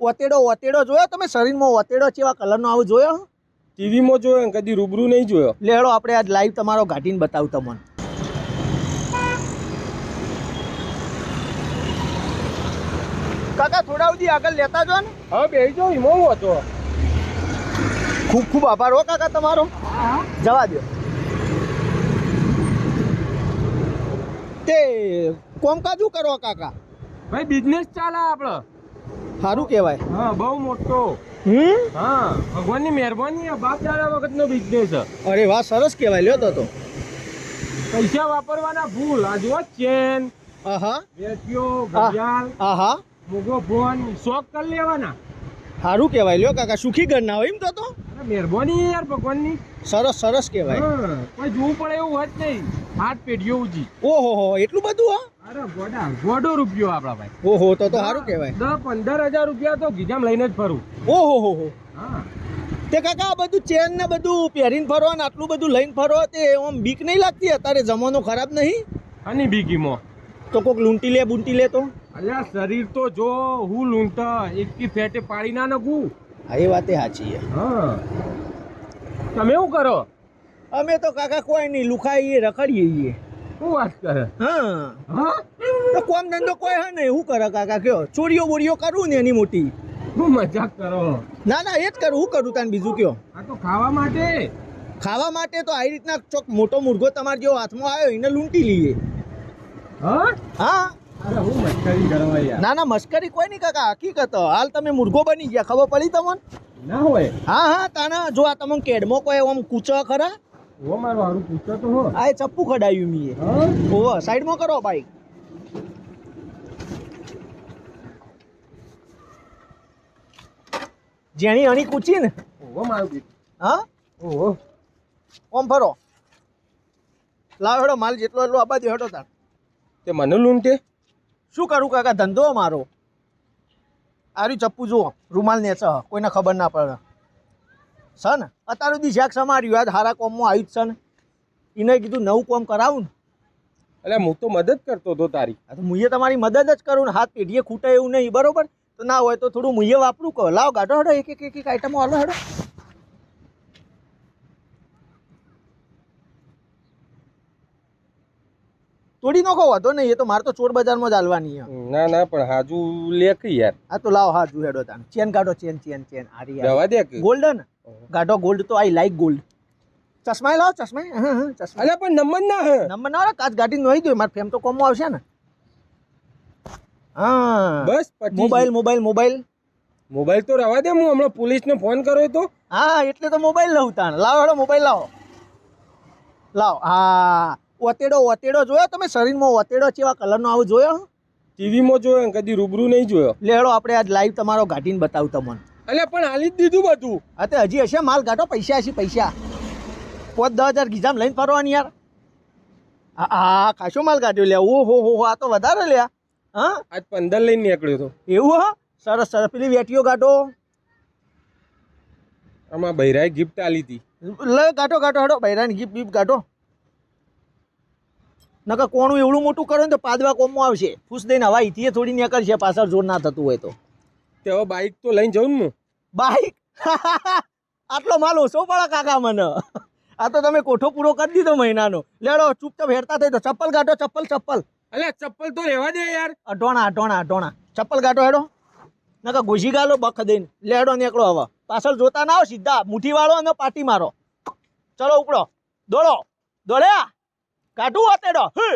ઓતેડો ઓતેડો જોયો? તમે શરીરમાં ઓતેડો કેવા કલરનો આવું જોયો? ટીવીમાં જોયો ને કદી રૂબરૂ નહીં જોયો. લેડો આપણે આજ લાઈવ તમારો ઘાટીને બતાવું તમને કાકા થોડા સુધી આગળ લેતા જો ને. હા બે જો હિમો હતો. ખૂબ ખૂબ આભાર હો કાકા તમારો. જવા દો તે કોમકાજ કરો કાકા. ભાઈ બિઝનેસ ચાલે આપણો સારું કહેવાય. હા બહુ મોટો. હમ? હા ભગવાનની મહેરબાની આ બાપ દાદા વખતનો બિઝનેસ અરે વાહ સરસ કહેવાય લ્યો તો પૈસા વાપરવાના ભૂલ. આ જો ચેન આહા. વેચ્યો. ઘડિયાળ આહા. મોગો ફોન શોખ કરી લેવાના. સારું કહેવાય લ્યો કાકા સુખી ઘર ના હોય એમ તો તો. મહેરબાની યાર ભગવાનની. સરસ સરસ કહેવાય. હા કોઈ જોવું પડે એવું હોત નહીં. હાથ પેઢીઓ ઉજી. ઓહો હો એટલું બધું હા? અરે ગોડા ગોડો રૂપિયો આપણા ભાઈ. ઓહો તો તો સારું કહેવાય. દસ પંદર હજાર રૂપિયા તો ગીજામ લઈને જ ફરું. ઓહો હો હો. હા. તે કાકા આ બધું ચેન ને બધું પહેરીને ફરવા ને આટલું બધું લઈને ફરવા તે આમ બીક નહીં લાગતી? અત્યારે જમાનો ખરાબ નહીં? અને બીગીમાં તો કોક લૂંટી લે બૂંટી લે તો? અલ્યા શરીર તો જો હું લૂંટા એકથી ફેટે પાડી ના નાખું. હા એ વાતે સાચી હા. તમે શું કરો. અમે તો કાકા કોઈ નહીં લુખાઈએ રખડીએ. શું વાત કરે? હા. હા? તો કોમ ધંધો કોઈ હે નહીં. શું કરે કાકા? કયો? ચોરીઓ બોરીઓ કરું ને એની મોટી? શું મજાક કરો? ના ના એ જ કરું. હું કરું તને બીજું કયો? આ તો ખાવા માટે. ખાવા માટે તો આવી રીતના ચોક મોટો મુર્ગો તમારે જેવો હાથમાં આવ્યો એને લૂંટી લઈએ હા? હા. અરે હું મસ્કરી કરવા યાર. ના ના મસ્કરી કોઈ નહીં કાકા. હકીકત. હાલ તમે મુર્ગો બની ગયા. ખબર પડી તમને? ના હોય. હા હા તાના જો આ તમને કેડમો કોઈ આમ કૂચો ખરા? ઓ મારું હારું પૂછતો તો હો. આ ચપ્પુ ખડાયું મીએ હા? ઓહો સાઈડમાં કરો બાઈક. જેણી અણી કૂચી ને. ઓ મારું બીટ હા? ઓહો ઓમ ફરો. લાવ હેડો માલ જેટલો એટલો આબા દે હેડો તાર. તે મને લૂંટે? શું કરું કાકા ધંધો મારો આર્યું ચપ્પુ જુઓ રૂમાલ ને છે કોઈને ખબર ના પડે. છે ને અત્યાર સુધી જ્યાંક સમાર્યું આજ હારા કોમમાં આવ્યું જ છે ને એને કીધું નવું કોમ કરાવું ને. એટલે હું તો મદદ કરતો હતો તારી. આ તો મુએ તમારી મદદ જ કરું ને. હાથ પેઢીએ ખૂટે એવું નહીં બરોબર? તો ના હોય તો થોડું મુએ વાપરું. કહો લાવ ગાઢો હડો એક એક એક એક આઈટમો હાલો હેડો. તોડી નાખો વાંધો નહીં એ તો મારે તો ચોર બજારમાં જ હાલવાની છે. ના ના પણ હાજુ લેખ યાર? આ તો લાવ હાજુ હેડો તાન ચેન કાઢો ચેન ચેન ચેન. આરી જવા દે કે? ગોલ્ડન કાઢો ગોલ્ડ તો આઈ લાઈક ગોલ્ડ ચશ્મા લાવ ચશ્મા હા હા ચશ્મા અલ્યા પણ નંબર ના હે. નંબર ના કાચ ગાડી નોઈ દો મારે ફેમ તો કોમો આવશે ને. હા. બસ મોબાઈલ મોબાઈલ મોબાઈલ. મોબાઈલ તો રવા દે હું હમણાં પોલીસને ફોન કર્યો તો. હા એટલે તો મોબાઈલ લઉં તાણ. લાવો હેડો મોબાઈલ લાવો. લાવો હા. ઓતેડો ઓતેડો જોયો તમે? શરીરમાં ઓતેડો એવા કલરનો આવું જોયો? ટીવીમાં જોયો કદી રૂબરૂ નહીં જોયો. લેડો આપણે આજ લાઈવ તમારો ઘાટીને બતાવું તમને. અલ્યા પણ હાલી જ દીધું બધું. હા તે હજી હશે માલ કાઢો પૈસા હશે પૈસા. પાંચ દસ હજાર ગીજામ લઈને ફરવાની યાર. હા ખાસો માલ કાઢ્યો લે ઓ હો હો હો, આ તો વધારે લ્યા. હા? આજ પંદર લઈને નીકળ્યો તો. એવું હા? સરસ સરસ. પેલી વેટીઓ કાઢો આમાં બૈરાએ ગિફ્ટ આલી હતી. લે કાઢો કાઢો હડો. બૈરાની ગિફ્ટ ગિફ્ટ કાઢો નકર કોણું એવડું મોટું કરો ને તો પાદવા કોમમાં આવશે. ફૂસ દઈને હવા ઈથી થોડી નીકળશે પાછળ જોર ના થતું હોય તો. તે હવે બાઇક તો લઈને જવું ને બાઇક આટલો માલ ઓછો પડે કાકા મને. આ તો તમે કોઠો પૂરો કરી દીધો મહિનાનો. લેડો ચૂપચાપ હેરતા થઈ તો ચપ્પલ કાઢો ચપ્પલ ચપ્પલ. અલે ચપ્પલ તો રહેવા દે યાર. અઢોણા અઢોણા અઢોણા. ચપ્પલ કાઢો હેડો. નકર ઘૂસી ગાલો બખ દઈને. લેડો નીકળો હવે. પાછળ જોતા ના આવો સીધા મુઠ્ઠી વાળો અને પાટી મારો. ચલો ઉપડો. દોડો. દોડ્યા? કાઢું અતેડો હે.